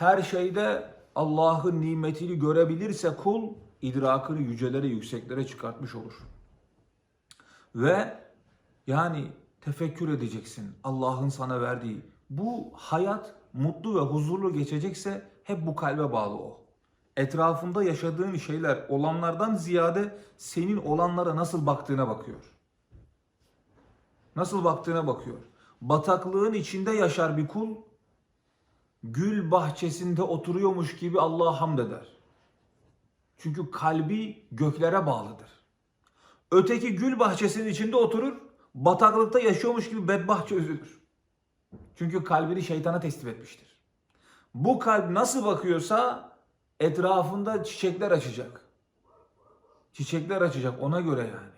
her şeyde Allah'ın nimetini görebilirse kul idrakını yücelere yükseklere çıkartmış olur. Ve yani tefekkür edeceksin Allah'ın sana verdiği. Bu hayat mutlu ve huzurlu geçecekse hep bu kalbe bağlı o. Etrafında yaşadığın şeyler olanlardan ziyade senin olanlara nasıl baktığına bakıyor. Nasıl baktığına bakıyor. Bataklığın içinde yaşar bir kul, gül bahçesinde oturuyormuş gibi Allah'a hamd eder. Çünkü kalbi göklere bağlıdır. Öteki gül bahçesinin içinde oturur, bataklıkta yaşıyormuş gibi bedbahtça üzülür. Çünkü kalbini şeytana teslim etmiştir. Bu kalp nasıl bakıyorsa etrafında çiçekler açacak. Çiçekler açacak ona göre yani.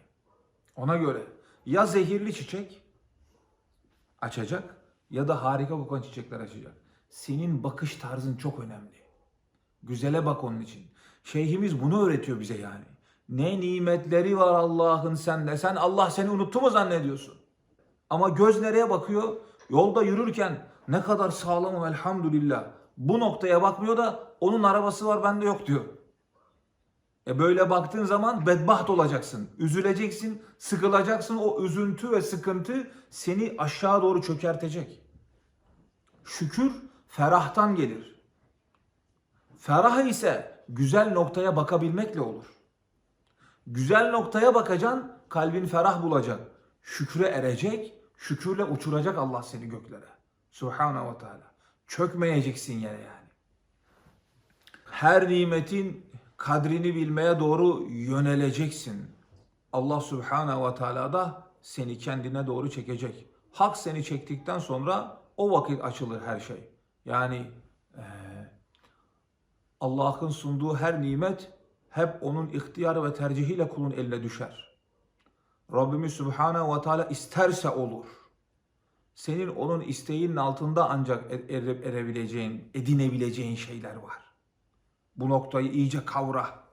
Ona göre. Ya zehirli çiçek açacak ya da harika kokan çiçekler açacak. Senin bakış tarzın çok önemli. Güzele bak onun için. Şeyhimiz bunu öğretiyor bize yani. Ne nimetleri var Allah'ın sende. Sen Allah seni unuttu mu zannediyorsun? Ama göz nereye bakıyor? Yolda yürürken ne kadar sağlamım elhamdülillah. Bu noktaya bakmıyor da onun arabası var bende yok diyor. E böyle baktığın zaman bedbaht olacaksın. Üzüleceksin, sıkılacaksın. O üzüntü ve sıkıntı seni aşağı doğru çökertecek. Şükür ferahtan gelir. Ferah ise güzel noktaya bakabilmekle olur. Güzel noktaya bakacaksın, kalbin ferah bulacak. Şükre erecek, şükürle uçuracak Allah seni göklere. Subhanahu ve Teala. Çökmeyeceksin yere yani. Her nimetin kadrini bilmeye doğru yöneleceksin. Allah Subhanahu ve Teala da seni kendine doğru çekecek. Hak seni çektikten sonra o vakit açılır her şey. Yani eee, Allah'ın sunduğu her nimet hep onun ihtiyarı ve tercihiyle kulun eline düşer. Rabbimiz Subhanahu ve Teala isterse olur. Senin onun isteğinin altında ancak e- ere- erebileceğin, edinebileceğin şeyler var. Bu noktayı iyice kavra.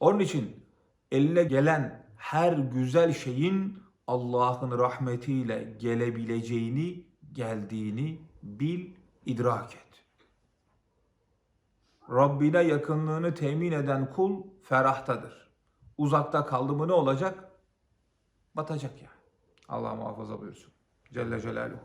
Onun için eline gelen her güzel şeyin Allah'ın rahmetiyle gelebileceğini, geldiğini bil, idrak et. Rabbine yakınlığını temin eden kul ferahtadır. Uzakta kaldı mı ne olacak? Batacak yani. Allah muhafaza buyursun. Celle Celaluhu.